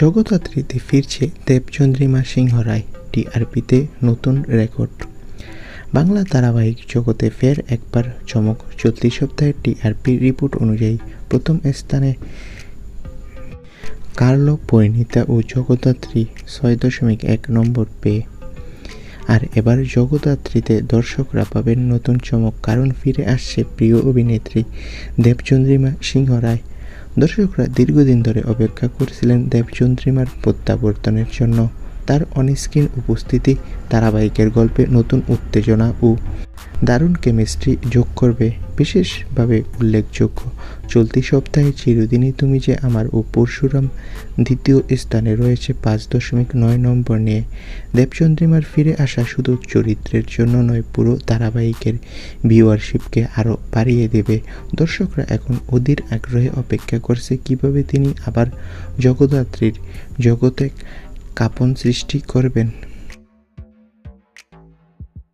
জগদ্ধাত্রীতে ফিরছে দেবচন্দ্রিমা সিংহ রায় টিআরপিতে নতুন রেকর্ড। বাংলা ধারাবাহিক জগতে ফের একবার চমক। চলতি সপ্তাহের টিআরপি রিপোর্ট অনুযায়ী প্রথম স্থানে কার্লো পরিণীতা ও জগদ্ধাত্রী ছয় দশমিক এক নম্বর পেয়ে। আর এবার জগদ্ধাত্রীতে দর্শকরা পাবেন নতুন চমক, কারণ ফিরে আসছে প্রিয় অভিনেত্রী দেবচন্দ্রিমা সিংহ রায় দর্শকরা দীর্ঘদিন ধরে অপেক্ষা করছিলেন দেবচন্দ্রিমার প্রত্যাবর্তনের জন্য। তার অনস্ক্রিন উপস্থিতি, ধারাবাহিকের গল্পে নতুন উত্তেজনা ও দারুণ কেমিস্ট্রি যোগ করবে, বিশেষভাবে উল্লেখযোগ্য। চলতি সপ্তাহে চিরদিনই তুমি যে আমার ও পরশুরাম দ্বিতীয় স্থানে রয়েছে পাঁচ দশমিক নয় নম্বর নিয়ে। দেবচন্দ্রিমার ফিরে আসা শুধু চরিত্রের জন্য নয়, পুরো ধারাবাহিকের ভিউয়ারশিপকে আরও বাড়িয়ে দেবে। দর্শকরা এখন অধীর আগ্রহে অপেক্ষা করছে কীভাবে তিনি আবার জগদ্ধাত্রীর জগতে কাঁপন সৃষ্টি করবেন।